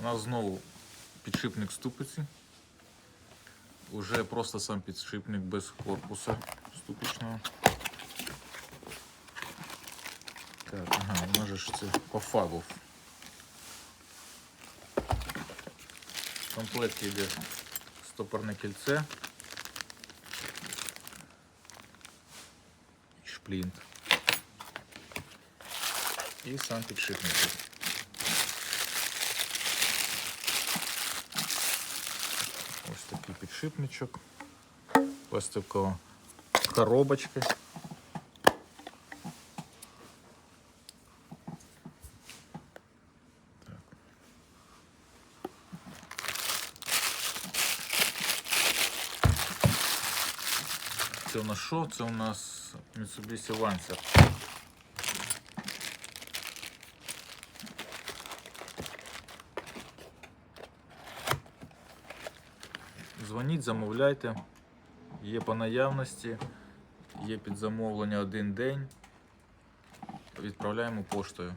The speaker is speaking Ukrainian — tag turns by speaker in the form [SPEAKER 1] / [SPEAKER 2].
[SPEAKER 1] У нас знову підшипник ступиці. Уже просто сам підшипник без корпуса ступичного. Так, ага, у нас це по фабу. В комплекті йде стопорне кільце. Шплінт. І сам підшипник. Підшипничок. Пластикова коробочка. Це у нас що? Це у нас Mitsubishi Lancer. Дзвоніть, замовляйте. Є по наявності, є під замовлення один день. Відправляємо поштою.